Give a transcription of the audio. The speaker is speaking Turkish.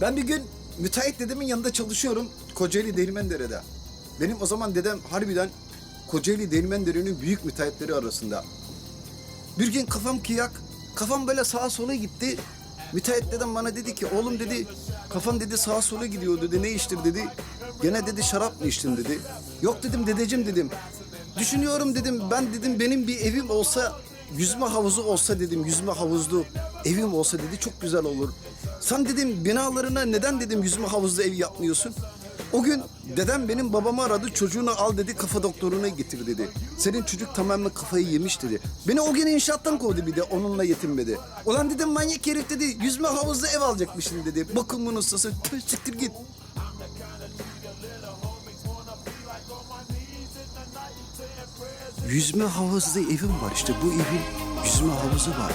Ben bir gün müteahhit dedemin yanında çalışıyorum Kocaeli Değirmendere'de. Benim o zaman dedem harbiden Kocaeli Değirmendere'nin büyük müteahhitleri arasında. Bir gün kafam kıyak, kafam böyle sağa sola gitti. Müteahhit dedem bana dedi ki oğlum dedi kafan dedi sağa sola gidiyor dedi ne içtir dedi. Gene dedi şarap mı içtin dedi. Yok dedim dedeciğim dedim. Düşünüyorum dedim ben dedim benim bir evim olsa yüzme havuzu olsa dedim yüzme havuzlu evim olsa dedi çok güzel olur. Sen dedim binalarına neden dedim yüzme havuzlu ev yapmıyorsun? O gün dedem benim babamı aradı çocuğunu al dedi kafa doktoruna getir dedi. Senin çocuk tamamen kafayı yemiş dedi. Beni o gün inşaattan kovdu bir de onunla yetinmedi. Ulan dedim manyak herif dedi yüzme havuzlu ev alacakmışsın dedi. Bakımın ustası tüh siktir git. Yüzme havuzlu evim var işte bu evin yüzme havuzu var.